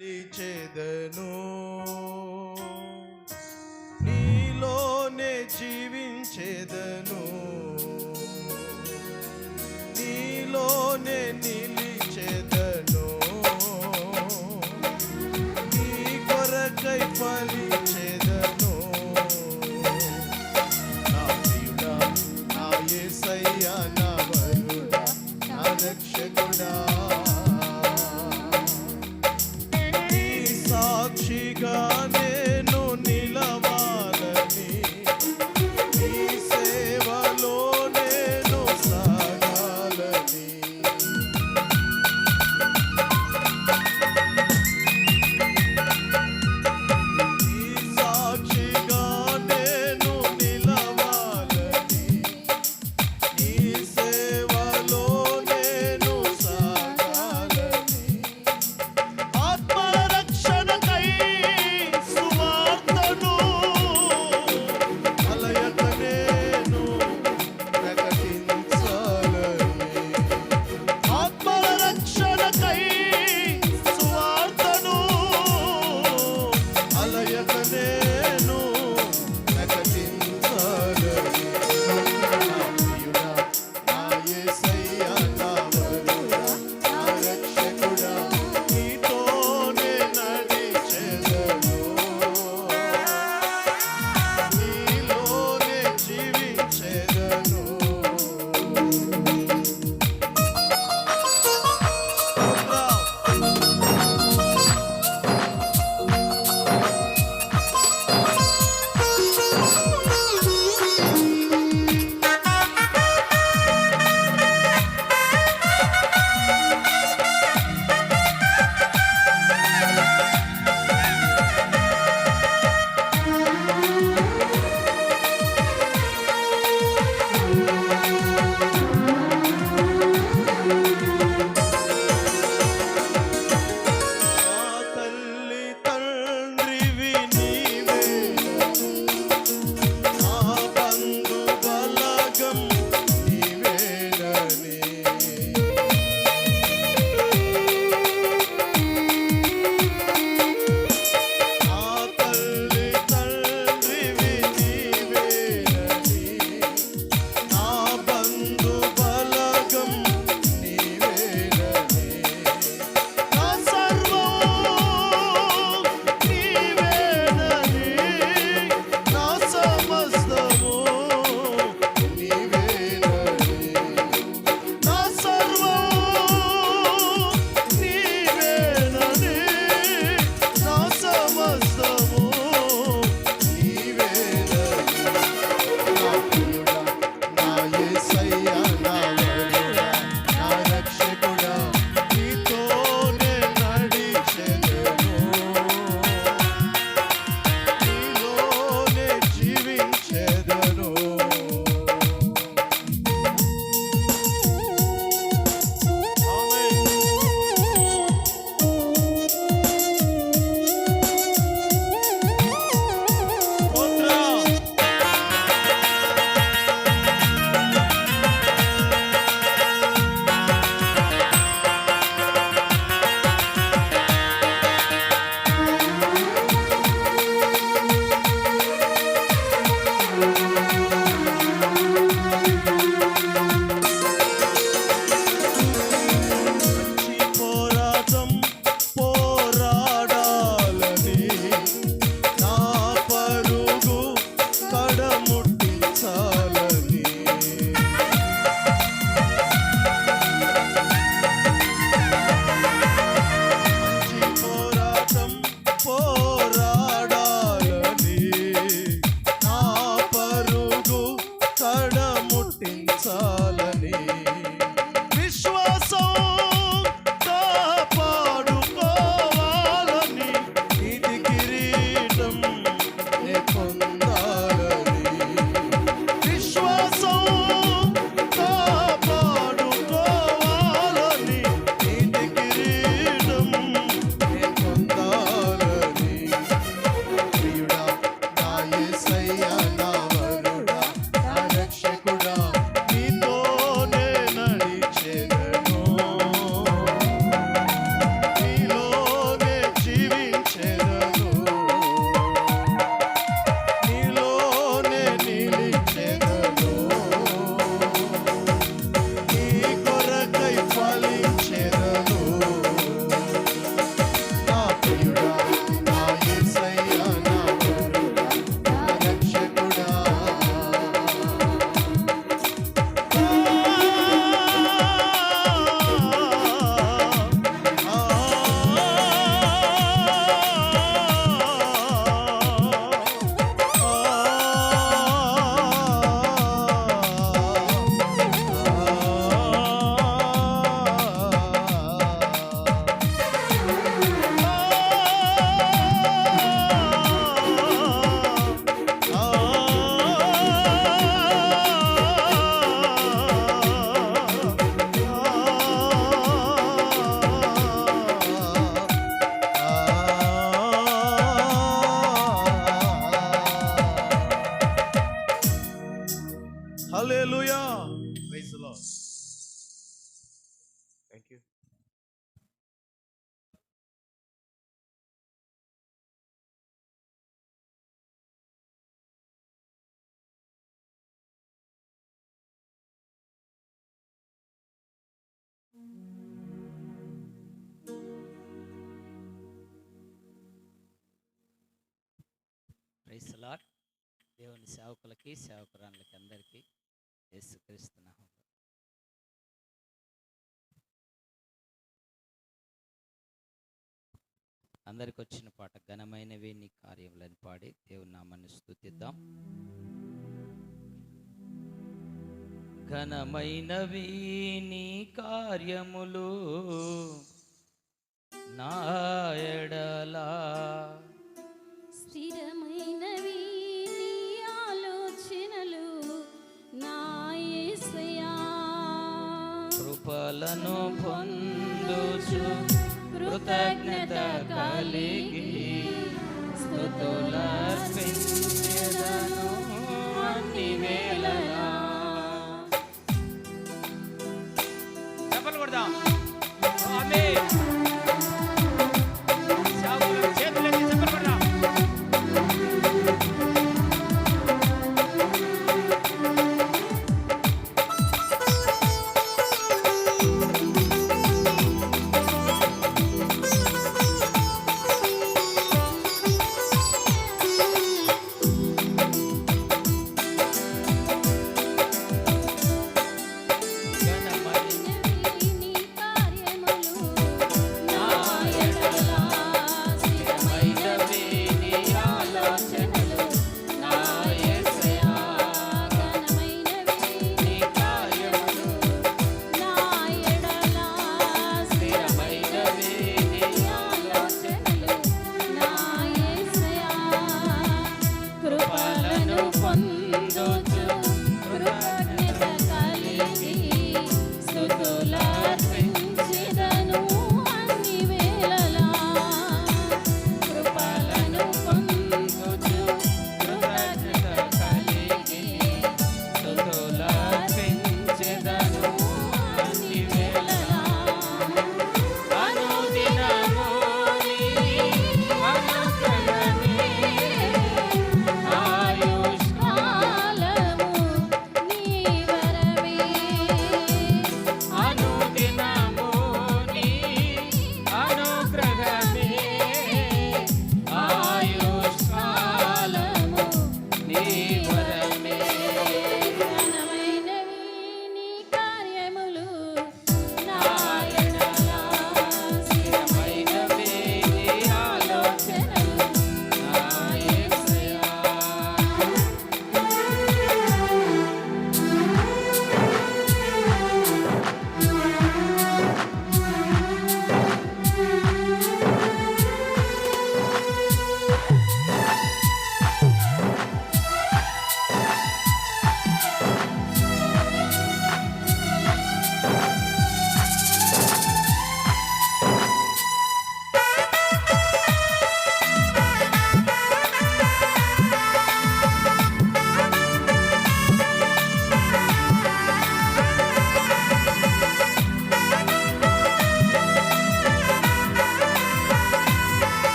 చెదను price దేవుని సేవకులకి సేవకురాళ్ళకి అందరికీ యేసుక్రీస్తు అందరికి వచ్చిన పాట ఘనమైనవి నీ కార్యములని పాడి దేవుని నామాన్ని స్థుతిద్దాం ఘనమైనవి నీ కార్యములు నాయడలా స్థిరమైనవి నీ ఆలోచనలు నా కృపలను పొందుచు కృతజ్ఞత కలిగి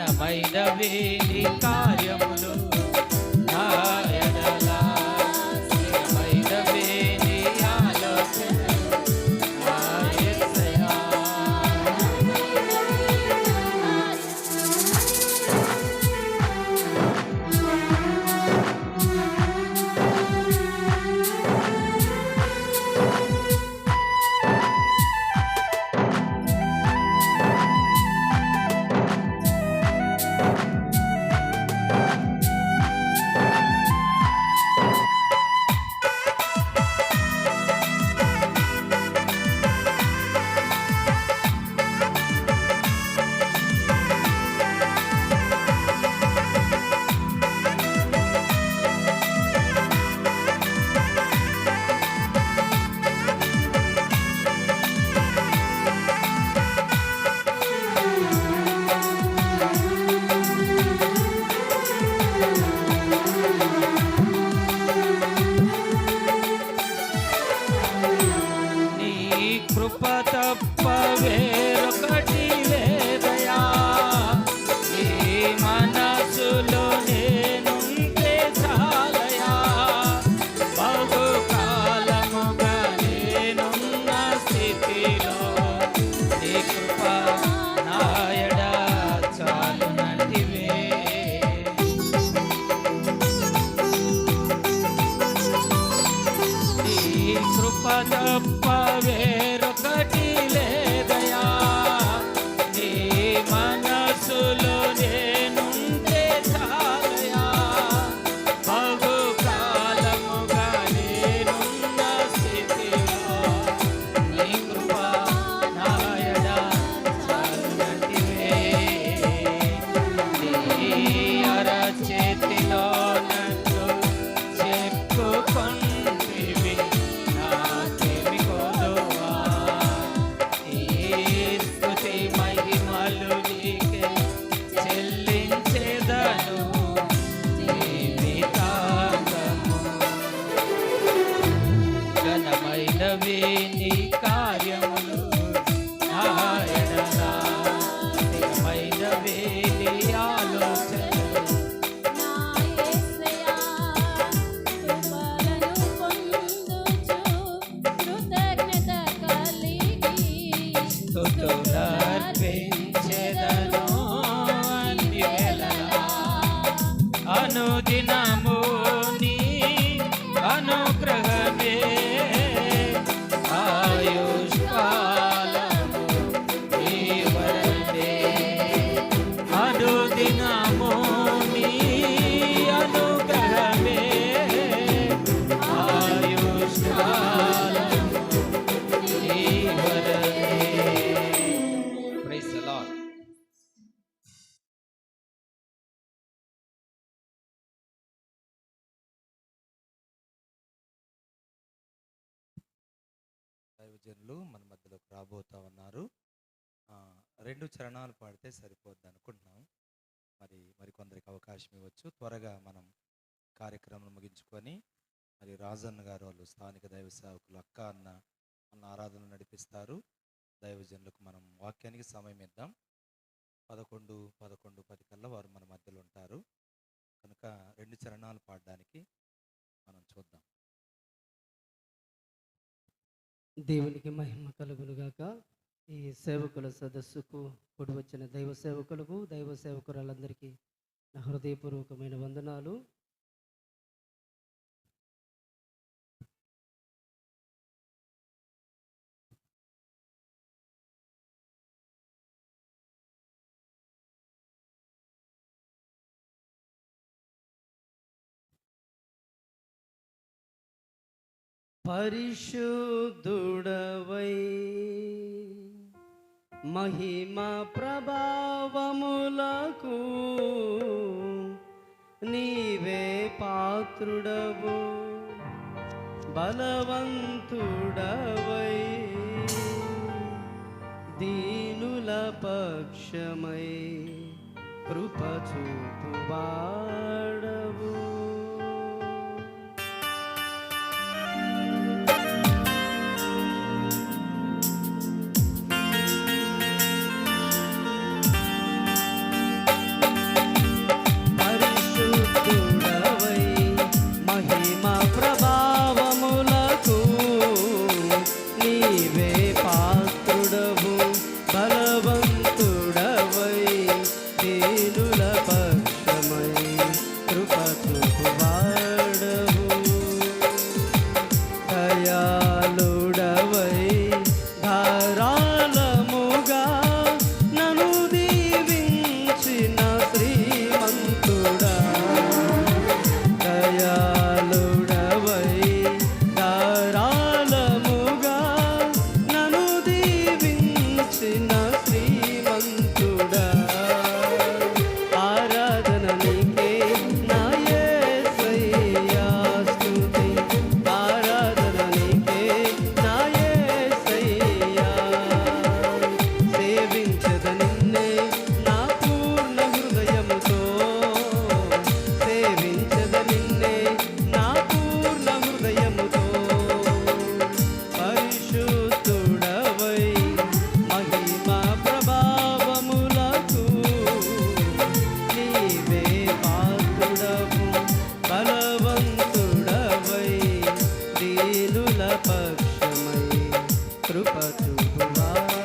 ఘనమైన వేలి up. ఘనమైనవి నీ కార్యము. దైవజనులు మన మధ్యలోకి రాబోతా ఉన్నారు. రెండు చరణాలు పాడితే సరిపోద్ది అనుకుంటున్నాం. మరి మరి కొందరికి అవకాశం ఇవ్వచ్చు. త్వరగా మనం కార్యక్రమం ముగించుకొని మరి రాజన్న గారు వాళ్ళు స్థానిక దైవ సేవకులు అక్క అన్న అన్న ఆరాధన నడిపిస్తారు. దైవజనులకు మనం వాక్యానికి సమయం ఇద్దాం. పదకొండు పదకొండు పది కల్లా వారు మన మధ్యలో ఉంటారు. కనుక రెండు చరణాలు పాడడానికి మనం చూద్దాం. దేవునికి మహిమ కలుగునుగాక. ఈ సేవకుల సదస్సుకు కూడి వచ్చిన దైవ సేవకులకు దైవ సేవకురాలందరికీ నా హృదయపూర్వకమైన వందనాలు. పరిశుద్ధుడవై. మహిమ ప్రభావములకు నీవే పాత్రుడవు బలవంతుడవై. దీనుల పక్షమై కృపచూపువాడవు. Love.